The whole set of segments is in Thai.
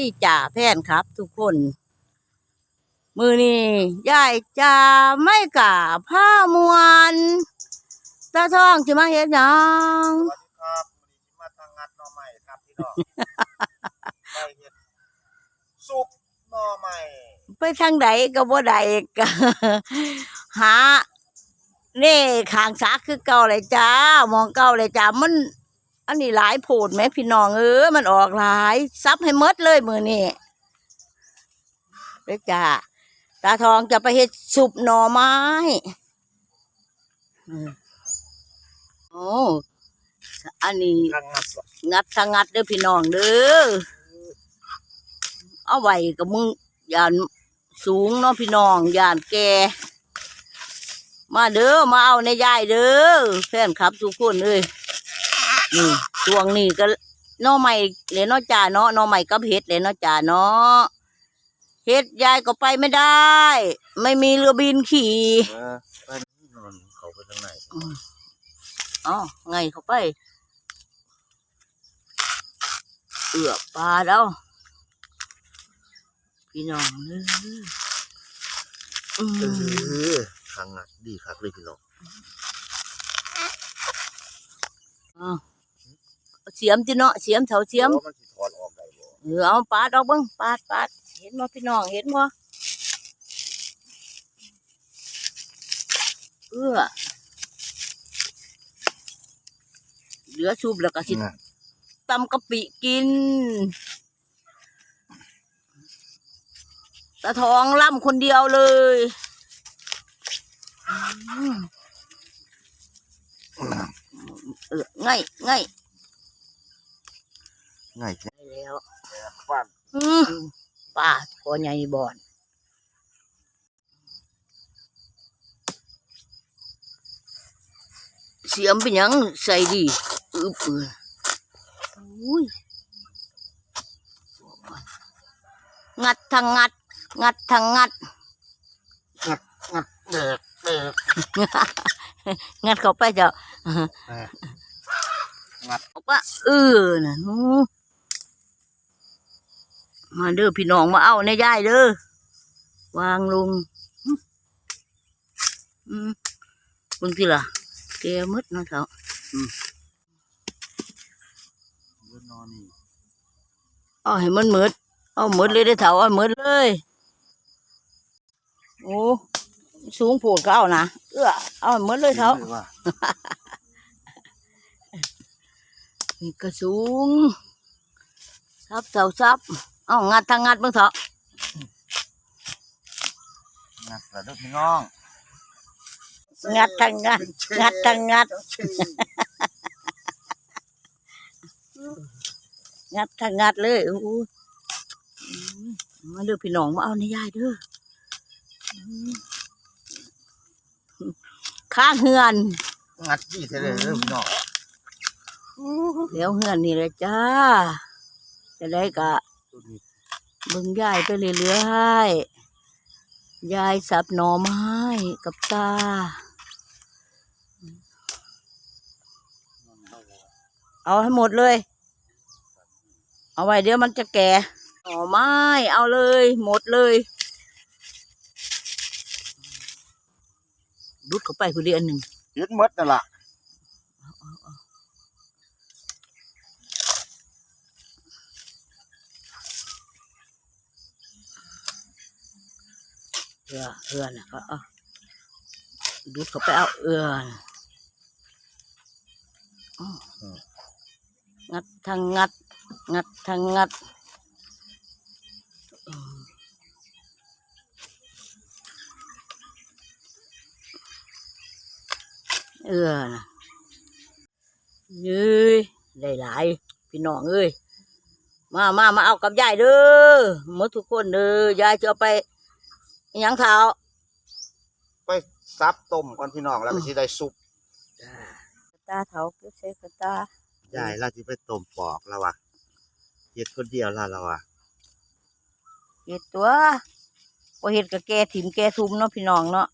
ดีจ่าแพนครับ ทุกคน มือนี้ยายจ่าไม่กล้าผ้ามวนตาทองจะมาเฮ็ดหยังสวัสดีครับวันนี้มาทางงัดหน่อใหม่ครับพี่น้องไปเฮ็ดซุปหน่อใหม่ไปทางใดก็บ่ได้ก็หาเน่ขางสาคือเก่าเลยจ้ามองเก่าเลยจ้ามัน อันนี้หลายโผดไหมพี่น้องเออมันออกหลายซับให้หมดเลยมือนี่เด้อจ้าตาทองจะไปเฮ็ดสุปหน่อไม้โอ้อันนี้งัดสดงัดทางงัดเด้อพี่น้องเด้อเอาไว้กับมึงยานสูงเนาะพี่น้องยานแกมาเด้อมาเอาในยายเด้อแฟนครับทุกคนเลยนี่ ช่วงนี้ก็น้อใหม่เลยเนาะจ่าเนาะน้อใหม่กับเฮ็ดเลยเนาะจ่าเนาะเฮ็ดยายก็ไปไม่ได้ ไม่มีเรือบินขี่เขาไปทางไหนอ๋อไงเขาไปเอือปลาแล้วพี่น้องเด้ออือมอทางงัดดีครับเลยพี่น้องอ้าว เสียมจิเนาะเสียมเถาเสียมว่ามันสิถอดออกได้บ่เออเอาปาดออกเบ้งปาดปาดเห็นบ่พี่น้องเห็นบ่เอื้อเหลือชุบแล้วก็สิน่ะตำกะปิกินตาทองล่ำคนเดียวเลยอืมเออง่ายง่าย ง่ายแค่ได้แล้วฟันอืมป้าพอใหญ่บอนเสียมเป็นหยังใส่ดีอึบเอืออุ้ยงัดทางงัด งัดทางงัด งัดงัดเด็กเด็กงัดเข้าไปเจ้างัดบอกว่าเออน่ะหนู มาเด้อพี่น้องมาเอาในยายเด้อวางลงอืมอืมคุณพี่ล่ะแกหมดเนาะเถาเบิ่งนอนนี่เอาให้มันหมดเอาหมดเลยได้อเถาเอาหมดเลย โอ้สูงโผดก็เอานะเอื้อเอาให้หมดเลยเถาลยว่านี่ก็สูงซับเถาซับ เอางัดทางงัดเบิ่งเถางัดแล้วเด้อพี่น้อง งัดทางงัดงัดทางงัด งัดทางงัดเลยโอ้โหอืมมาเด้อพี่น้องมาเอาในยายเด้ออืมข้างเฮือน งัดดีแท้เลยเด้อพี่น้องเดี๋ยวเฮือนนี่เลยจ้าจะได้กะตัวนี้ เบิ่งยายไปเรื่อยๆยายสับหน่อไม้กับตาเอาให้หมดเลย เอาไว้เดี๋ยวมันจะแก่หน่อไม้ เอาเลย หมดเลยดุดเข้าไปคนเดียวอันหนึ่งยึดหมดนั่นล่ะ เอือเอือนะก็เอาดุดเข้าไปเอาเอือนงัดทางงัด งัดทางงัดเอือนะเย้ยได้หลายพี่น้องเอ้ยมามามาเอากับยายเด้อหมดทุกคนเด้อยายจะเอาไป อิหยังเท้าไปซับต้มก่อนพี่น้องแล้วก็สิได้ซุปตาเท้าเก็บใส่กระตา ยายเราสิไปต้มปอกแล้วว่ะเฮ็ดคนเดียวแล้วเราอะเห็ดตัวบ่เห็ดกับแกถิ่มแกทุมเนาะพี่น้องเนาะ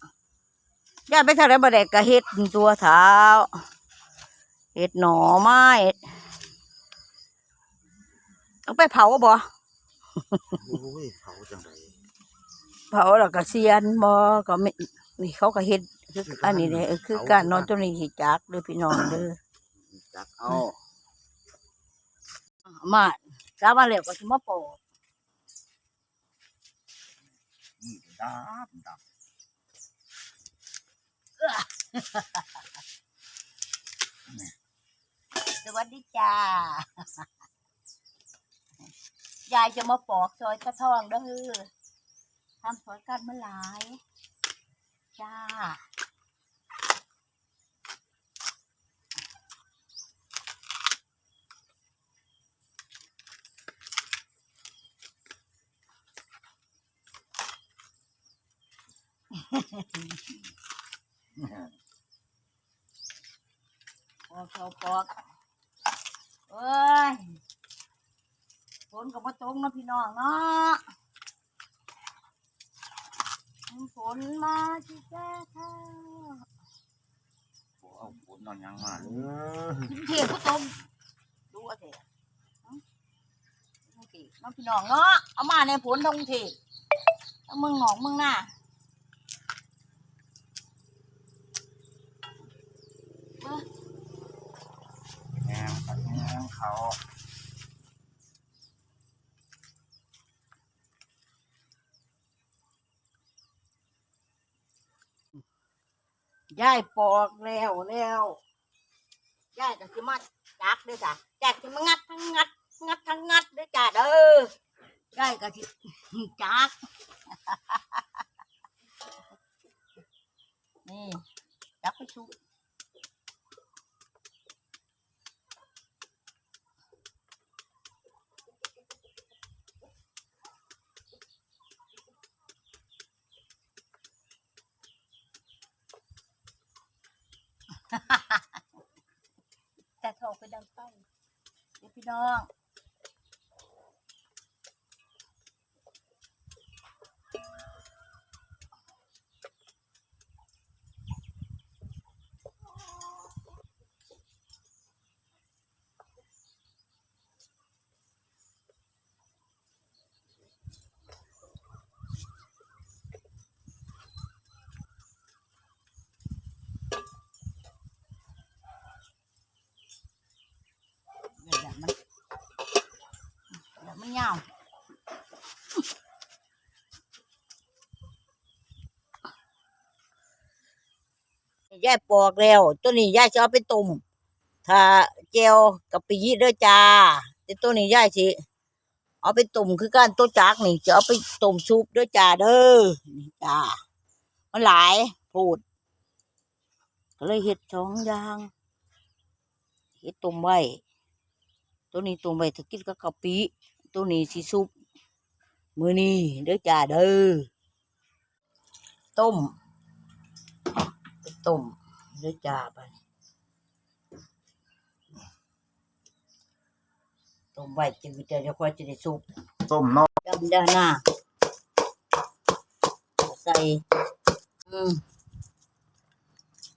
ยายไปทางไหนบ่ได้ก็เห็ดตัวเท้าเห็ดหน่อไม้เอาไปเผาบ่โอ้ยเผาจังไดเผาแล้วก็เสียนบ่ก็ไม่นี่เขาก็เฮ็ดคืออันนี้เด้อคือการนอนตัวนี้สิจักเด้อพี่น้องเด้อจักเอามาสามาแล้วก็สิมาปอกนี่ดำดำสวัสดีจ้ายายจะมาปอกซอยกระทองเด้อ ทำสอยกันเมื่อหลายจ้าปอกเอาปอกเอ้ยฝนกับมาตรงนาะพี่น้องเนาะฝ นมาที่แก้ข้าโอ้เอาฝนนอนยังมาเลยเทียบผู้ชมดูเอาเถอะน้องพี่น้องเนาะเอามาในฝนทงเทศเอามึงหนองมึงหน้าแหงแหงเขา ยายปอกแล้วแล้วยายก็สิมาจักเด้อจ้ะแจกสิมางัดทั้งงัด งัดทั้งงัดเด้อจ้ะเด้อยายก็สิจักนี่จักไปชุบแต่โทรไปดังไปเดี๋ยว พี่น้อง อย่ามันอย่ามันยาว ยายปอกแล้ว ตัวนี้ยายจะเอาไปต้มถ้าเจลกับปีเด้อจ้าแต่ตัวนี้ยายสิเอาไปต้มคือการตัวจักนี่จะเอาไปต้มซุปเด้อจ้าเด้อนี่จ้ามันหลายพูดก็เลยเฮ็ดสองอย่างเฮ็ดต้มไว้ตัวนี้ต้มไว้ถ้ากินกับกะปิตัวนี้สิซุปมือนี้เด้อจ้าเด้อต้ม ต้มเด้อจ้าไปต้มไว้จืดจะค่อยจะได้ซุปต้มนอกดำด้านหน้าใส่ อืม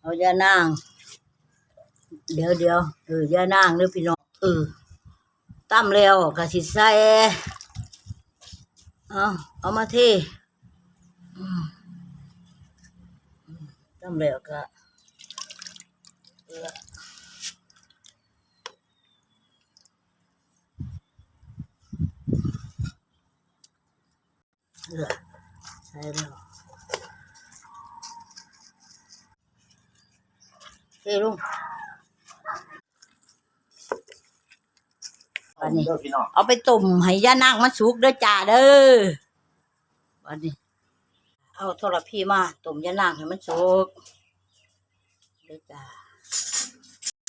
เอายานาง เดี๋ยวเดี๋ยวเออยานางเด้อพี่น้องเออตั้มแล้วก็สิใส่เอาเอามาเทอืม ตั้มแล้วก็เออเออใส่แล้วเทลงอันนี้เด้อพี่น้องเอาไปต้มให้ย่านางมาสุกเด้อจ้าเด้อวันนี้เอาโทรพีมาต้มย่านางให้มันสุกเด้อจ้า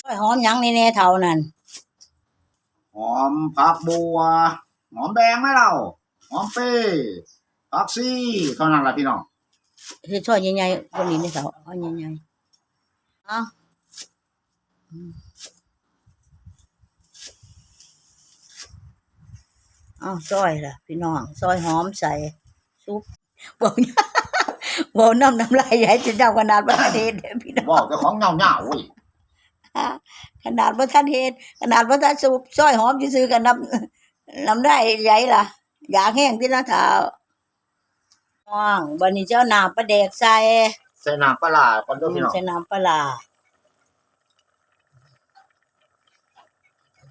โอ้ย หอมหยังนี่แน่เท่านั้นหอมผักบัว หอมแดงไหมเรา หอมเป้ผักซี่เท่านั้นแหละพี่น้องเฮ็ดช่อยใหญ่ๆคนนี้นี่เท่าเอาใหญ่ๆเอาอืมเอาซอยล่ะ พี่น้องซอยหอมใส่ซุปบอกบอกน้ำน้ำลายใหญ่จะเจ้าขนาดประเทศเด้อพี่น้อง บอกเจ้าของเงาเงาๆเว้ย ขนาดว่าท่านเฮ็ดขนาดว่าท่านสูบซอยหอมซื้อๆกันน้ำน้ำได้ใหญ่ล่ะ อยากแห้งที่ละเท้าว่างบันนี้เจ้าน้ำปลาแดกใส่ใส่น้ำปลาร้าก่อนเด้อพี่น้องใส่น้ำปลาร้า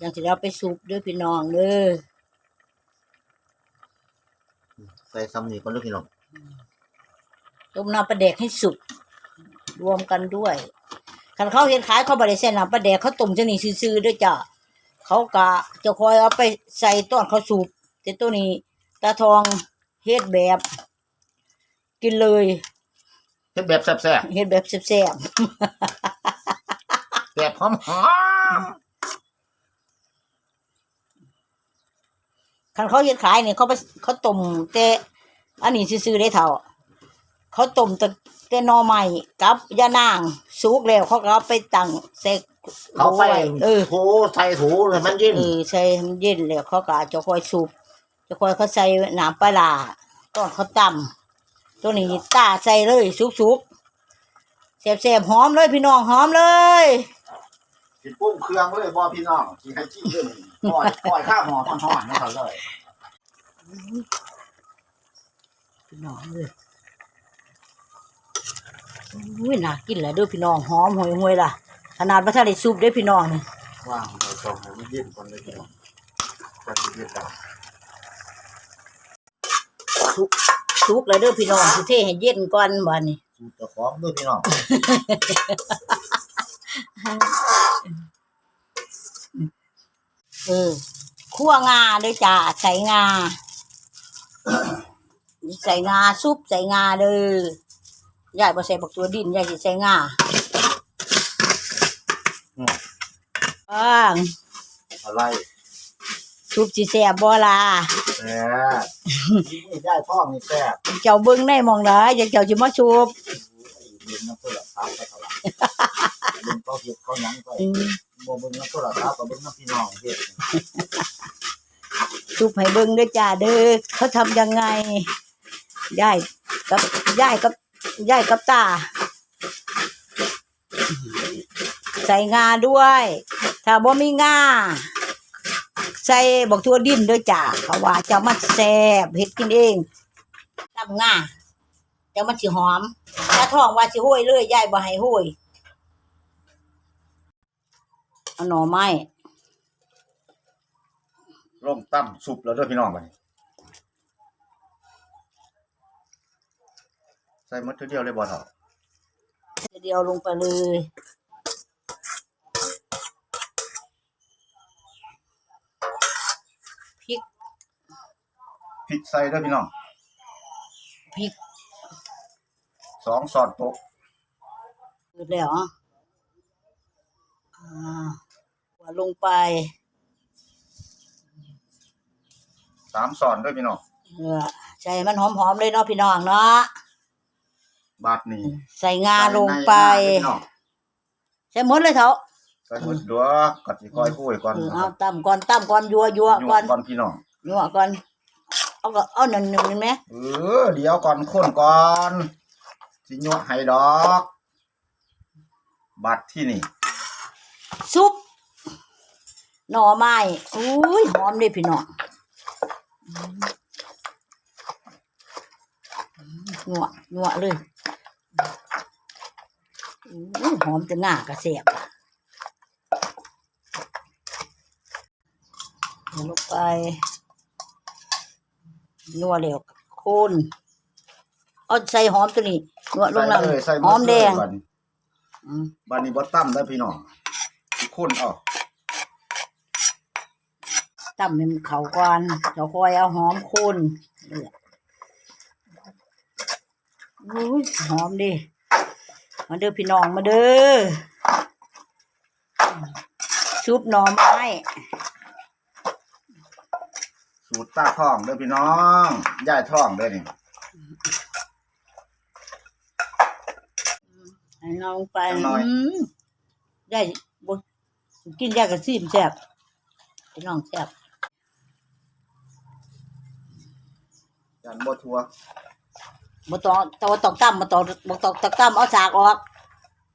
จังสิเราไปสุกเด้วยพี่น้องเด้อใส่ซ้ำนี่ก่อนเด้อพี่น้องต้มน้ำปลาแดกให้สุกรวมกันด้วย คันเขาเห็นขายเขาบริใส่น้ำปลาแดกเขาต้มจะนี่ซื่อๆด้วยจ้ะเขากะจะคอยเอาไปใส่ต้นเขาสูบแต่ตัวนี้ตาทองเฮ็ดแบบ กินเลยเฮ็ดแบบแซ่บเฮ็ดแบบแซ่บๆแบบหอมๆคันเขาเฮ็ดขายเนี่ยเขาไปเขาต้มแต่อันนี้ซื่อๆได้เท่า เขาต้มแต่แต่หนอใหม่กับยานางสุกแล้วเขาก็เอาไปตั้งใส่ๆเขาไปไว้เออถูใส่ถูให้มันเย็นเออใส่ให้มันเย็นแล้วเขาก็จะคอยสูบจะคอยเขาใส่น้ำปลาร้าตอนเขาตำตัวนี้ตาใส่เลยสุกๆแซ่บๆหอมเลยพี่น้องหอมเลยสิปรุงเครื่องเลยบ่พี่น้องสิให้จิ้มเลยปล่อยปล่อยข้าวหม้อทอดๆนั่นเท่าเลยพี่น้องเลย อุ้ยน่ากินแหละเด้วยพี่น้องหอมห่วยห่วยๆล่ะ ขนาดว่าถ้าได้ซุปเด้วยพี่น้องนี่ว่างเราต้องให้มันเย็นก่อนเลยพี่น้องจะสิเฮ็ดได้ซุปซุปแล้วเด้อพี่น้องสิเทให้เย็นก่อนบัดนี้สูตรเจ้าของเด้วยพี่น้องเออคั่วงาเด้วยจ้าใส่งา ใส่งาซุปใส่งาเด้อ ยายบ่ใส่บักตัวดินยายสิใส่งาอืมอ้างอะไรซุปสิแซ่บบ่ล่ะแซ่บนี่ได้ท้องนี่แซ่บเจ้าเบิ่งได้หมองได้อย่าเจ้าสิมาซุปเบิ่งน้ำโทรศัพท์ก็เท่าไหร่เบิ่งเขาเฮ็ดเขาหยังไปอืมบ่เบิ่งน้ำโทรศัพท์ก็เบิ่งน้ำพี่น้องเฮ็ดซุปให้เบิ่งเด้อจ้าเด้อเขาทำยังไงยายกับยายกับ ยายกับตา ใส่งาด้วย ถ้าบ่มีงาใส่บักทั่วดินด้วยจ้าเขาว่าเจะมันแซ่บเฮ็ดกินเองตำงาเจะมันสิหอมถ้าท้องว่าสิห้วยเลยยายบ่ให้ห้วยเอาหน่อไม้ลงตั้มซุปแล้วเด้อพี่น้องบัด ใส่หมดเทื่อเดียวเลยบ่เฒ่าเดียวลงไปเลยพริกพริกใส่เด้อพี่น้องพริกสองช้อนโต๊ะเปิดแล้วอะอ่าหัวลงไปสามช้อนเด้อพี่น้องเออใส่มันหอมๆเลยเนาะพี่น้องเนาะ บาดนี้ใส่งาลงไปใส่ในงาเด้อพี่น้องใส่หมดเลยเถอะใส่หมดดัวก็สิค่อยคุยก่อนเออเอาตำก่อนตำก่อนยัวยัวยั่วก่อนก่อนพี่น้องยัวก่อนเอาก็เอาหนึ่งหนึ่งเห็นไหมเออเดี๋ยวก่อนคนก่อนสิยั่วให้ดอกบัดที่นี่ซุปหน่อไม้อุ้ยหอมเลยพี่น้องนัวนัวเลยอุ้ย หอมจะง่ากระเสียบอะเอาลงไป นัวเร็วโคนเอาใส่หอมตัวนี้นัวลงใส่เลยใส่น้ำหอมแดงบัดนี้อืมบัดนี้บ่ตั้มได้อพี่น้องสิคนเอาตั้มให้มันเขาก่อนเราคอยเอาหอมโคนเนี่ยอุ้ยหอมดิ มาเด้อพี่น้องมาเด้อซุปหน่อไม้สูตรตาท้องเด้อพี่น้องย่ายท้องเด้อนี่ให้น้องไปอืมได้บ่กินยากระซีมแซ่บพี่น้องแซ่บยันบ่ทัว บ่ต้องแตว่าตอกตั้มบ่ตอกบ่ตอกตอกตั้มเอาสากออก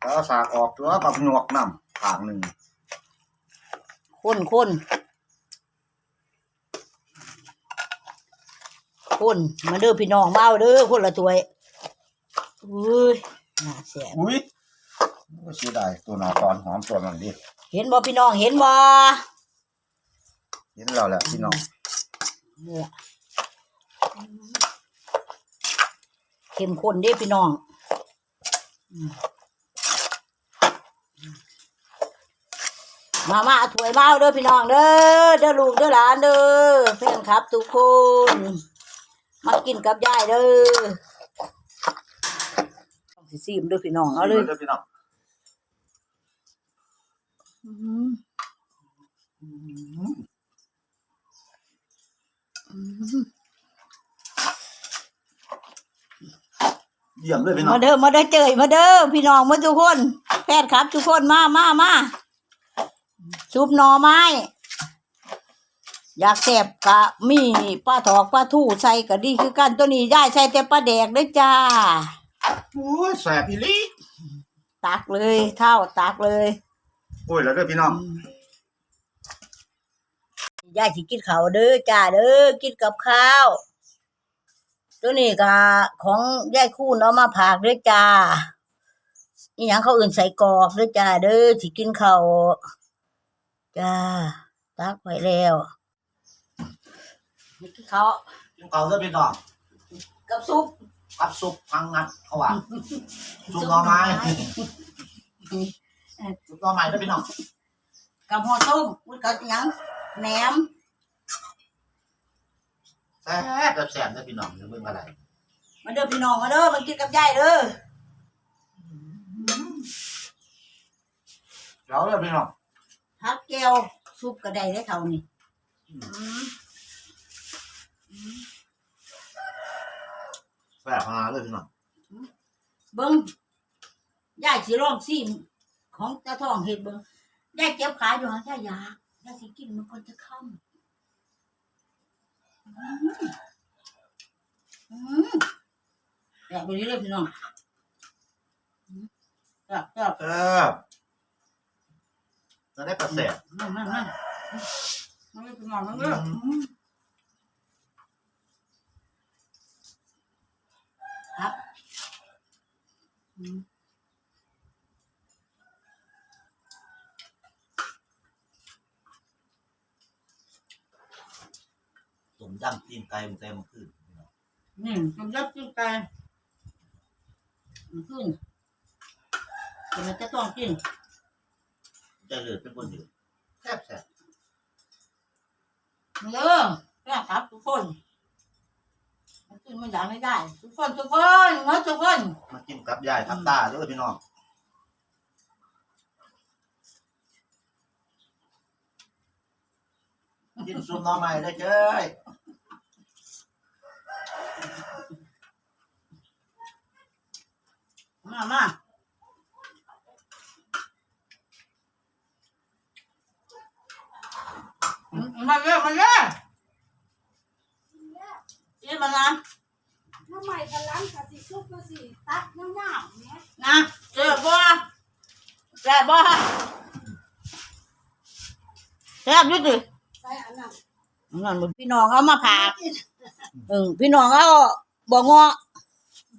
แล้วสากออกตัวกับหนวกน้ำข้างหนึงคนคนคนมาเด้อพี่น้องมาเอาเด้อคนละถ้วยอุ้ยน่าแสบอุ้ยก็เสียดายตัวหนาตอนหอมตัวมันดิเห็นบ่พี่น้องเห็นบ่เห็นเราแหละพี่น้องเนี่ย เข้มข้นเด้พี่น้องอืมมามาเอาถ้วยมาเอาเด้อพี่น้องเด้อเด้อลูกเด้อหลานเด้อแฟนครับทุกคน มากินกับยายเด้อต้องสิซีมเด้อพี่น้องเอาเลยพี่น้องอืมอืม เยี่ยมเลยพี่น้องมาเด้อมาเด้อเจยมาเด้อพี่น้องมาทุกคนแฟนครับ ทุกคนมามามาซุปหน่อไม้ อยากแสบกะมีปลาถอกปลาทู่ใส่ก็ดีคือกันตัวนี้ได้ใส่แต่ปลาแดกเด้อจ้าโอ้ยแสบอีหลีตักเลยเท่าตักเลยโอ้ยแล้วเด้อพี่น้องยายสิกินข้าวเด้อจ้าเด้อกินกับข้าว ตัวนี้ก็ของยายคูณเอามาผากเด้อจ้าอีหยังเขาอื่นใส่กรอกเด้อจ้าเด้อสิกินข้าวจ้าตักไว้แล้วกินข้าวกินข้าวเด้อพี่น้องกับซุปกับซุปพังงัดเขาว่าซุปหน่อไม้ซุปหน่อไม้เด้อพี่น้องกับห่อต้มอุ้ยกับอิหยังแหนม แซ่บแบบแซ่บเด้อพี่น้องเดี๋ยวเบิ่งอะไรมาเด้อพี่น้องมาเด้อมากินกับยายเด้อแล้วเด้อพี่น้องฮักแก้วซุปก็ได้ได้เท่านี้อืมแซ่บขนาดเลยพี่น้องเบิ้งยายสิลองซิมของตาทองเห็ดเบิ้งยายเก็บขายอยู่หางยายอยากยายสิกินมันคนจะค่ำ อืมอืมแบบนี้เลยพี่น้องอืมแบบแบบแซ่บจะได้ประแซ่บนั่นนั่นนั่นมันเลยพี่น้องมันเลยอืมครับ มต้มยำตีนไก่มันเต็มขึ้นพี่น้องนี่มันยับกินไปมันขึ้นเดี๋ยวมันจะต้องกินจะเหลือเป็นคนเดียวแซ่บแซ่บเยอะแม่ครับทุกคนมันขึ้นมันอยากไม่ได้ ทุกคนทุกคนมาทุกคน มากินกับยายทับตาเด้อพี่น้อง กินซุปหน่อไม้ได้เจ้ยมามาอืมมาเยอะมาเยอะกินมานะน้ำใหม่กำลังกะสิซุปกะสิตักน้ำหนาวเนี่ยนะเจอบ่แซ่บบ่แซ่บอยุติใส่อั นนั้นนั่นมันพี่น้องเอามาผากเออพี่น้องเอาบ่งอ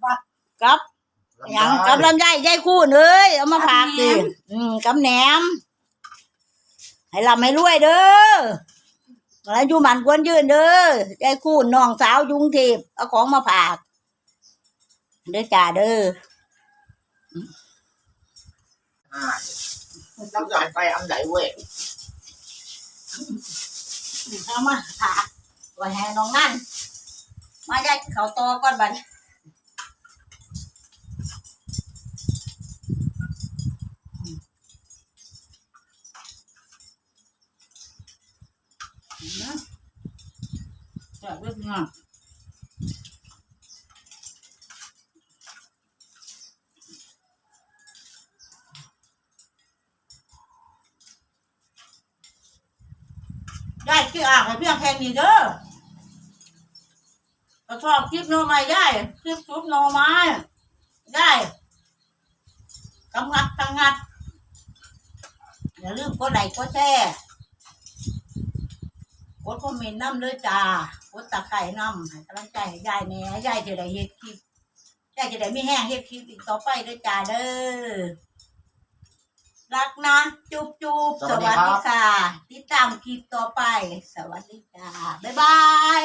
บัดกับหยังกับลำไยยายคู่เอ้ยเอามาผากสิอืมกับแหนม ให้ลำให้รวยเด้อแล้วอยู่หมันควรยืนเด้อยายคู่น้องสาวยุงเทพเอาของมาผากเด้อจ้าเด้ออ่าต้องจะให้ไปอันไหนเว้ย เอามาผากไว้ให้น้องนั่น มายายเขาวตอก่อนบัดนี้นะจับเรื่องงาะ ได้ที่อ่างให้เพียงแค่นี้เด้อก็ชอบคลิปโนไม้ได้คลิปซุปโนอไม้ได้กำงัดกำงัดอย่าลืมกดไลค์กดแชร์กดคอมเมนต์น้ำเลยจ้ากดตะไคร่น้ำให้กำลังใจให้ยายแหน่ยายจะได้เฮ็ดคลิปยายจะได้ไม่แห้งเฮ็ดคลิปอีกต่อไปเด้อจ้าเด้อ รักนะ จุบจุบสวัสดีค่ะ ติดตามคลิปต่อไป สวัสดีค่ะ บ๊ายบาย